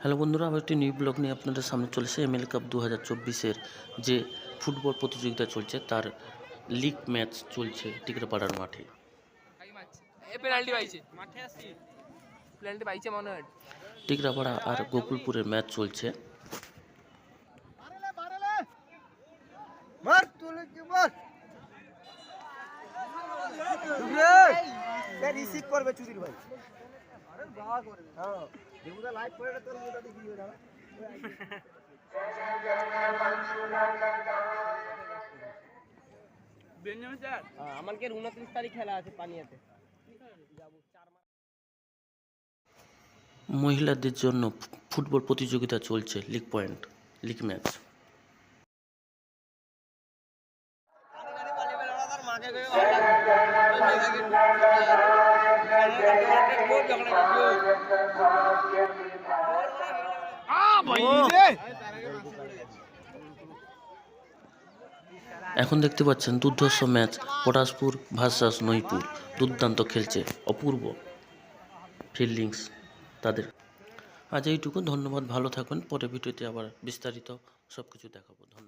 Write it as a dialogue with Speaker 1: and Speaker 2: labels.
Speaker 1: Hello বন্ধুরা আবার একটি নিউ ব্লগ নিয়ে আপনাদের সামনে চলেছে এমএল কাপ দু হাজার চব্বিশের যে ফুটবল প্রতিযোগিতা চলছে তার লিগ ম্যাচ চলছে টিকরাপাড়ার মাঠে
Speaker 2: মনে হয়
Speaker 1: টিকরাপাড়া আর গোকুলপুরের ম্যাচ চলছে
Speaker 3: রিসিভ করবে চুদির ভাই
Speaker 2: আমাকে উনত্রিশ তারিখ খেলা আছে পানিয়াতে
Speaker 1: মহিলাদের জন্য ফুটবল প্রতিযোগিতা চলছে লিগ পয়েন্ট লিগ ম্যাচ এখন দেখতে পাচ্ছেন দুর্ধর্ষ ম্যাচ পটাশপুর ভার্সাস নইপুর দুর্দান্ত খেলছে অপূর্ব ফিল্ডিংস তাদের। আজ এইটুকু ধন্যবাদ ভালো থাকুন পরে ভিডিওতে আবার বিস্তারিত সব কিছু দেখাবো। ধন্যবাদ।